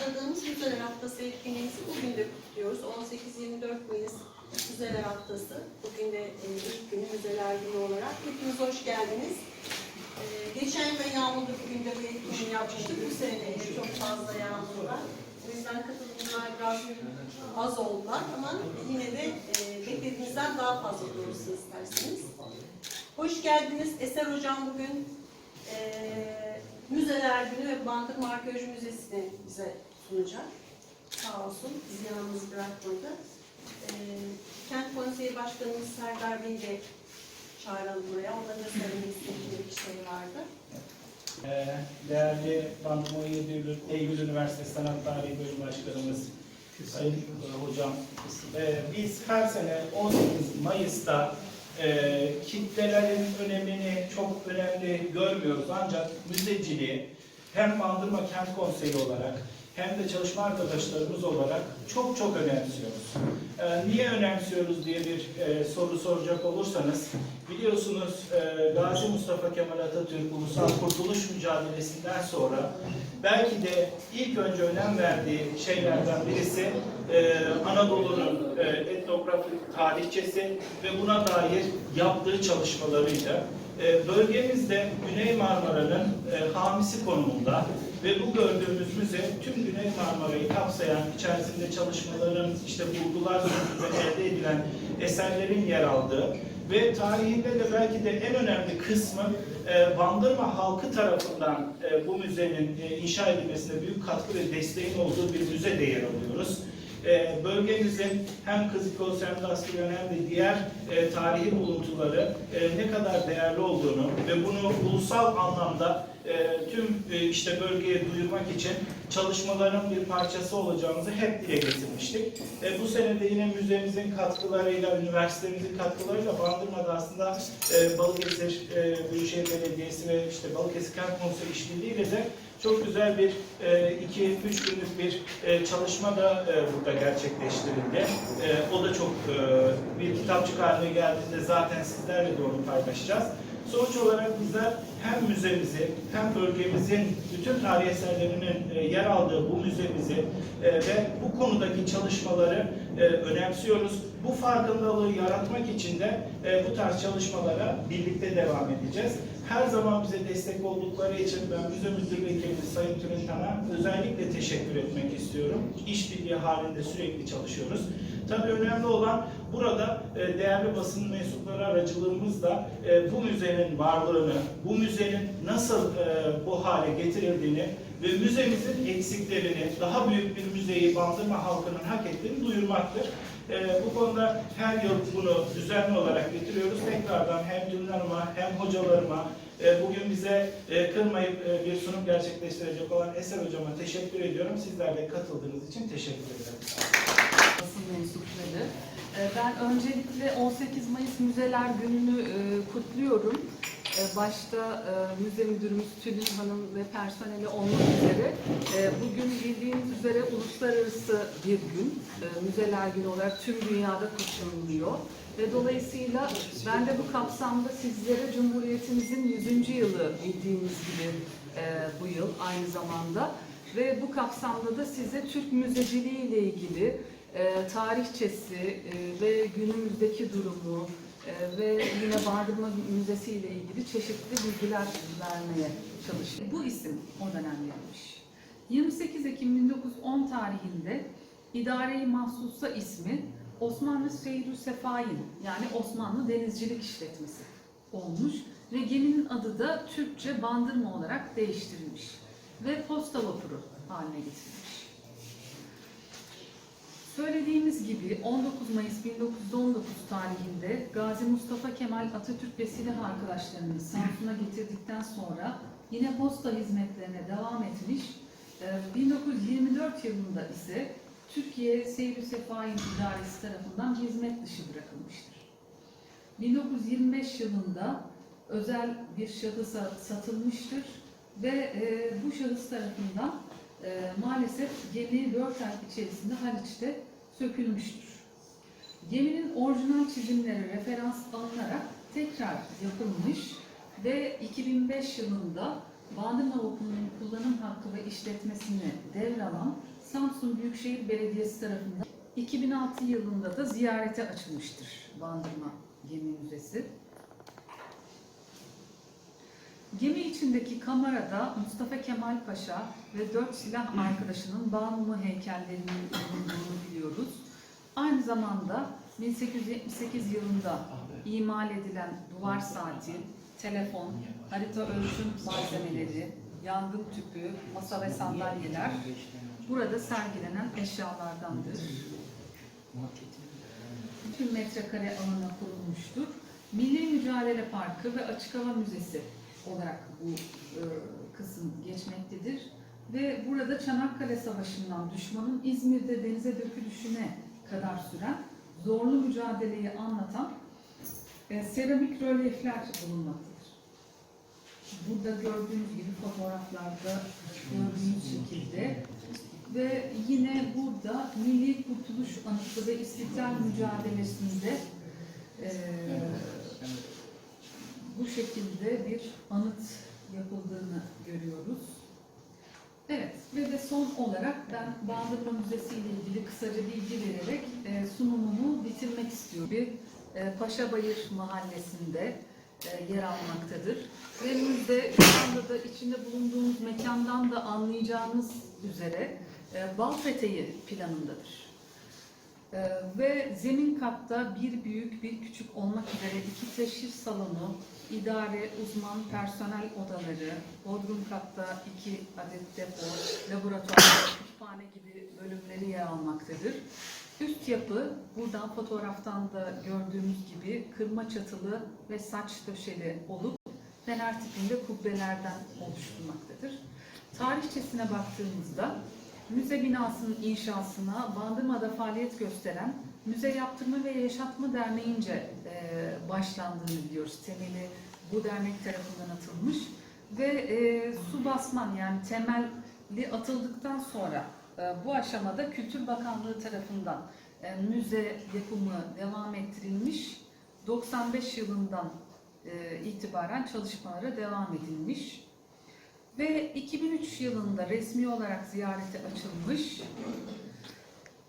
kutladığımız Müzeler Haftası etkinliğimizi bugün de kutluyoruz. 18-24 Mayıs Müzeler Haftası. Bugün de e, ilk günü Müzeler Günü olarak. Hepiniz hoş geldiniz. E, geçen yıl yağmurlu bugün de bu etkinliği yapmıştık. Bu sene çok fazla yağmur var. O yüzden katılımcılar biraz az oldular ama yine de e, beklediğimizden daha fazla olursa isterseniz. Hoş geldiniz. Eser Hocam bugün eee Müzeler Günü ve Bandırma Arkeoloji Müzesi'ni bize sunacak. Sağ olsun. Bizi yalnız bırakmadı. Eee Kent Konseyi Başkanımız Serdar Bey'i de çağıralım buraya. Onların da söylemek istediği bir şey vardı. Ee, Değerli Bandırma 17 Eylül, Üniversitesi Sanat Tarihi Bölüm Başkanımız Sayın e, Hocam, e, biz her sene 18 Mayıs'ta e, kitlelerin önemini çok önemli görmüyoruz. Ancak müzeciliği hem Bandırma Kent Konseyi olarak hem de çalışma arkadaşlarımız olarak çok çok önemsiyoruz. E, niye önemsiyoruz diye bir e, soru soracak olursanız, biliyorsunuz e, Gazi Mustafa Kemal Atatürk Ulusal Kurtuluş Mücadelesi'nden sonra belki de ilk önce önem verdiği şeylerden birisi e, Anadolu'nun e, etnografik tarihçesi ve buna dair yaptığı çalışmalarıydı. E, bölgemizde Güney Marmara'nın e, hamisi konumunda ve bu gördüğümüz müze tüm Güney Marmara'yı kapsayan içerisinde çalışmaların işte bulgular sonucunda elde edilen eserlerin yer aldığı ve tarihinde de belki de en önemli kısmı e, Bandırma halkı tarafından e, bu müzenin e, inşa edilmesine büyük katkı ve desteğin olduğu bir müzede yer alıyoruz. E, bölgemizin hem Kızıkos hem de Askerion hem de diğer e, tarihi buluntuları e, ne kadar değerli olduğunu ve bunu ulusal anlamda e, tüm e, işte bölgeye duyurmak için çalışmaların bir parçası olacağımızı hep dile getirmiştik. E, bu sene de yine müzemizin katkılarıyla, üniversitemizin katkılarıyla Bandırma'da aslında e, Balıkesir e, Büyükşehir Belediyesi ve işte Balıkesir Kent Konseyi işbirliğiyle de çok güzel bir e, iki, üç günlük bir e, çalışma da e, burada gerçekleştirildi. E, o da çok e, bir kitapçık haline geldiğinde zaten sizlerle de onu paylaşacağız. Sonuç olarak bizler hem müzemizi hem bölgemizin bütün tarih eserlerinin e, yer aldığı bu müzemizi e, ve bu konudaki çalışmaları e, önemsiyoruz. Bu farkındalığı yaratmak için de bu tarz çalışmalara birlikte devam edeceğiz. Her zaman bize destek oldukları için ben Müze Müdür Vekilimiz Sayın Türüntan'a özellikle teşekkür etmek istiyorum. İşbirliği halinde sürekli çalışıyoruz. Tabii önemli olan burada e, değerli basın mensupları aracılığımızla e, bu müzenin varlığını, bu müzenin nasıl e, bu hale getirildiğini ve müzemizin eksiklerini, daha büyük bir müzeyi Bandırma halkının hak ettiğini duyurmaktır. E, bu konuda her yıl bunu düzenli olarak getiriyoruz. Tekrardan hem Dünür Hanım'a hem hocalarıma, e, bugün bize e, kırmayıp e, bir sunum gerçekleştirecek olan Eser Hocama teşekkür ediyorum. Sizler de katıldığınız için teşekkür ederim. Mensupları. Ee, Ben öncelikle 18 Mayıs Müzeler Günü'nü e, kutluyorum. Ee, Başta e, müze müdürümüz Tülin Hanım ve personeli olmak üzere e, bugün bildiğiniz üzere uluslararası bir gün. Müzeler Günü olarak tüm dünyada kutlanılıyor. Ve dolayısıyla ben de bu kapsamda sizlere Cumhuriyetimizin 100. yılı bildiğiniz gibi e, bu yıl aynı zamanda ve bu kapsamda da size Türk müzeciliği ile ilgili e, tarihçesi e, ve günümüzdeki durumu e, ve yine Bandırma Müzesi ile ilgili çeşitli bilgiler vermeye çalışıyorum. Bu isim o dönem verilmiş. 28 Ekim 1910 tarihinde İdare-i Mahsusa ismi Osmanlı Seyrü Sefayin yani Osmanlı Denizcilik İşletmesi olmuş ve geminin adı da Türkçe Bandırma olarak değiştirilmiş ve posta vapuru haline getirilmiş. Söylediğimiz gibi 19 Mayıs 1919 tarihinde Gazi Mustafa Kemal Atatürk ve silah arkadaşlarını Samsun'a getirdikten sonra yine posta hizmetlerine devam etmiş. Ee, 1924 yılında ise Türkiye Seyri Sefahin İdaresi tarafından hizmet dışı bırakılmıştır. 1925 yılında özel bir şahısa satılmıştır ve e, bu şahıs tarafından e, maalesef gemi 4 ay içerisinde Haliç'te sökülmüştür. Geminin orijinal çizimleri referans alınarak tekrar yapılmış ve 2005 yılında Bandırma Okulu'nun kullanım hakkı ve işletmesini devralan Samsun Büyükşehir Belediyesi tarafından 2006 yılında da ziyarete açılmıştır Bandırma Gemi Müzesi. Gemi içindeki kamerada Mustafa Kemal Paşa ve dört silah arkadaşının Bağmumu heykellerinin bulunduğunu biliyoruz. Aynı zamanda 1878 yılında imal edilen duvar saati, telefon, harita ölçüm malzemeleri, yangın tüpü, masa ve sandalyeler burada sergilenen eşyalardandır. 1000 metrekare alana kurulmuştur. Milli Mücadele Parkı ve Açık Hava Müzesi olarak bu e, kısım geçmektedir. Ve burada Çanakkale Savaşı'ndan düşmanın İzmir'de denize dökülüşüne kadar süren zorlu mücadeleyi anlatan e, seramik rölyefler bulunmaktadır. Burada gördüğünüz gibi fotoğraflarda gördüğünüz şekilde ve yine burada Milli Kurtuluş Anıtı ve İstiklal Mücadelesi'nde e, bu şekilde bir anıt yapıldığını görüyoruz. Evet ve de son olarak ben Bandırma Müzesi ile ilgili kısaca bilgi vererek e, sunumumu bitirmek istiyorum. Bir e, Paşabayır Mahallesi'nde e, yer almaktadır. Ve müze şu anda da içinde bulunduğumuz mekandan da anlayacağınız üzere e, planındadır. E, ve zemin katta bir büyük bir küçük olmak üzere iki teşhir salonu, idare, uzman, personel odaları, bodrum katta iki adet depo, laboratuvar, kütüphane gibi bölümleri yer almaktadır. Üst yapı buradan fotoğraftan da gördüğümüz gibi kırma çatılı ve saç döşeli olup fener tipinde kubbelerden oluşturmaktadır. Tarihçesine baktığımızda müze binasının inşasına Bandırma'da faaliyet gösteren Müze Yaptırma ve Yaşatma Derneği'nce e, başlandığını biliyoruz. Temeli bu dernek tarafından atılmış ve e, su basman yani temelli atıldıktan sonra e, bu aşamada Kültür Bakanlığı tarafından e, müze yapımı devam ettirilmiş. 95 yılından e, itibaren çalışmalara devam edilmiş. Ve 2003 yılında resmi olarak ziyarete açılmış.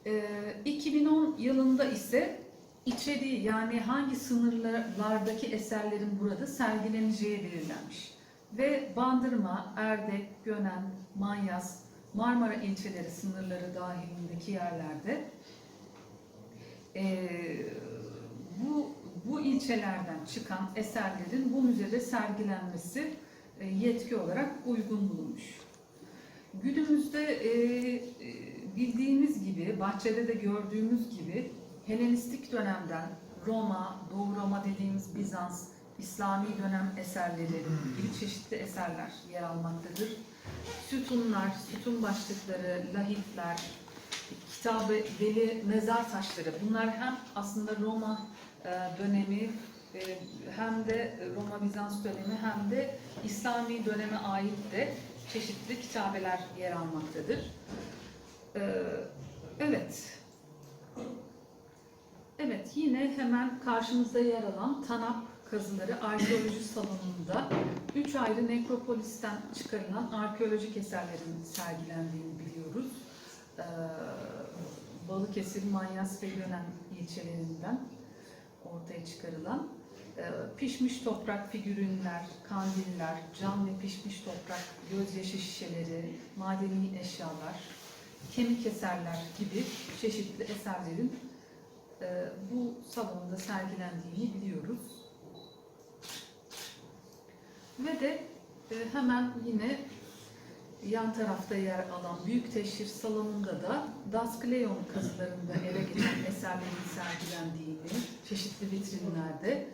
E, 2010 yılında ise içeriği yani hangi sınırlardaki eserlerin burada sergileneceği belirlenmiş. Ve Bandırma, Erdek, Gönen, Manyas, Marmara ilçeleri sınırları dahilindeki yerlerde eee, bu bu ilçelerden çıkan eserlerin bu müzede sergilenmesi e, yetki olarak uygun bulunmuş. Günümüzde e, e, bildiğimiz gibi, bahçede de gördüğümüz gibi Helenistik dönemden Roma, Doğu Roma dediğimiz Bizans, İslami dönem eserleri gibi çeşitli eserler yer almaktadır. Sütunlar, sütun başlıkları, lahitler, kitabeli mezar taşları bunlar hem aslında Roma e, dönemi e, hem de Roma Bizans dönemi hem de İslami döneme ait de çeşitli kitabeler yer almaktadır. E, Evet. Evet yine hemen karşımızda yer alan Tanap kazıları arkeoloji salonunda üç ayrı nekropolisten çıkarılan arkeolojik eserlerin sergilendiğini biliyoruz. Ee, Balıkesir, Manyas ve Gönen ilçelerinden ortaya çıkarılan e, pişmiş toprak figürünler, kandiller, cam ve pişmiş toprak gözyaşı şişeleri, madeni eşyalar, kemik eserler gibi çeşitli eserlerin e, bu salonda sergilendiğini biliyoruz. Ve de e, hemen yine yan tarafta yer alan büyük teşhir salonunda da Daskleon kazılarında ele geçen eserlerin sergilendiğini çeşitli vitrinlerde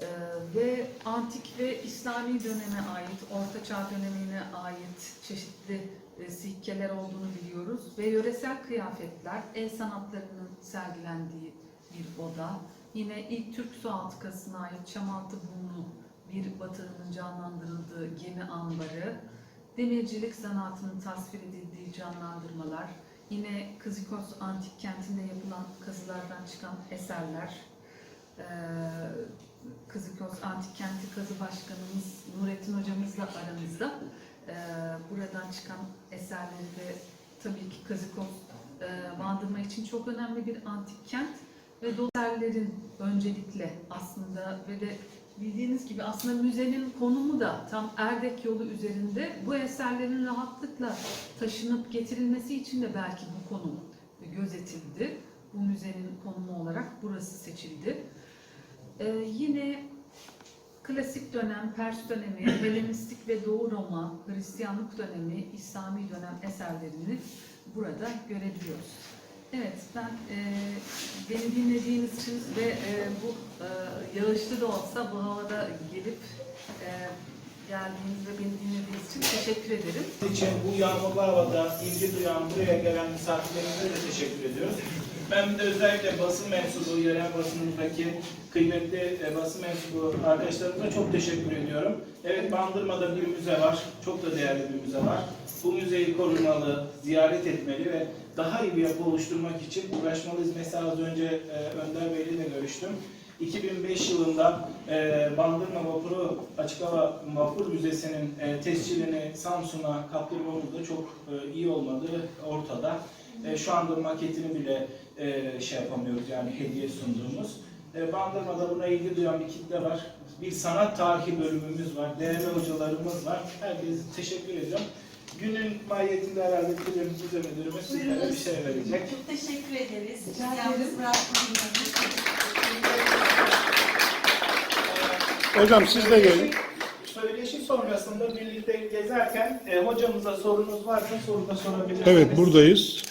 e, ve antik ve İslami döneme ait, Orta Çağ dönemine ait çeşitli e, sikkeler olduğunu biliyoruz. Ve yöresel kıyafetler, el sanatlarının sergilendiği bir oda. Yine ilk Türk sualtı kasına ait Çamaltı Burnu bir batırının canlandırıldığı gemi ambarı, demircilik sanatının tasvir edildiği canlandırmalar, yine Kızıkos Antik Kenti'nde yapılan kazılardan çıkan eserler, eee, Kızıkos Antik Kenti Kazı Başkanımız Nurettin Hocamızla aramızda e, buradan çıkan eserleri de tabii ki Kazikos e, Bandırma için çok önemli bir antik kent ve dolaylarların öncelikle aslında ve de bildiğiniz gibi aslında müzenin konumu da tam Erdek yolu üzerinde bu eserlerin rahatlıkla taşınıp getirilmesi için de belki bu konum gözetildi. Bu müzenin konumu olarak burası seçildi. Ee, yine klasik dönem, Pers dönemi, Helenistik ve Doğu Roma, Hristiyanlık dönemi, İslami dönem eserlerini burada görebiliyoruz. Evet, ben e, beni dinlediğiniz için ve e, bu e, yağışlı da olsa bu havada gelip e, geldiğiniz ve beni dinlediğiniz için teşekkür ederim. için bu yağmurlu havada ilgi duyan buraya gelen misafirlerimize de teşekkür ediyoruz. Ben de özellikle basın mensubu, yerel basınındaki kıymetli e, basın mensubu arkadaşlarımıza çok teşekkür ediyorum. Evet Bandırma'da bir müze var, çok da değerli bir müze var. Bu müzeyi korumalı, ziyaret etmeli ve daha iyi bir yapı oluşturmak için uğraşmalıyız. Mesela az önce e, Önder Bey'le de görüştüm. 2005 yılında e, Bandırma Vapuru Açık Hava Vapur Müzesi'nin e, tescilini Samsun'a kaptırmamız da çok e, iyi olmadığı ortada. E, şu anda maketini bile e, şey yapamıyoruz yani hediye sunduğumuz. E, Bandırma'da buna ilgi duyan bir kitle var. Bir sanat tarihi bölümümüz var. Değerli hocalarımız var. Herkese teşekkür ediyorum. Günün mahiyetinde herhalde bir müze müdürümüz sizlere bir şey verecek. Çok teşekkür ederiz. Rica Yalnız bırakmadığınız için. Hocam siz de gelin. Söyleşi sonrasında birlikte gezerken e, hocamıza sorunuz varsa soru da sorabilirsiniz. Evet buradayız.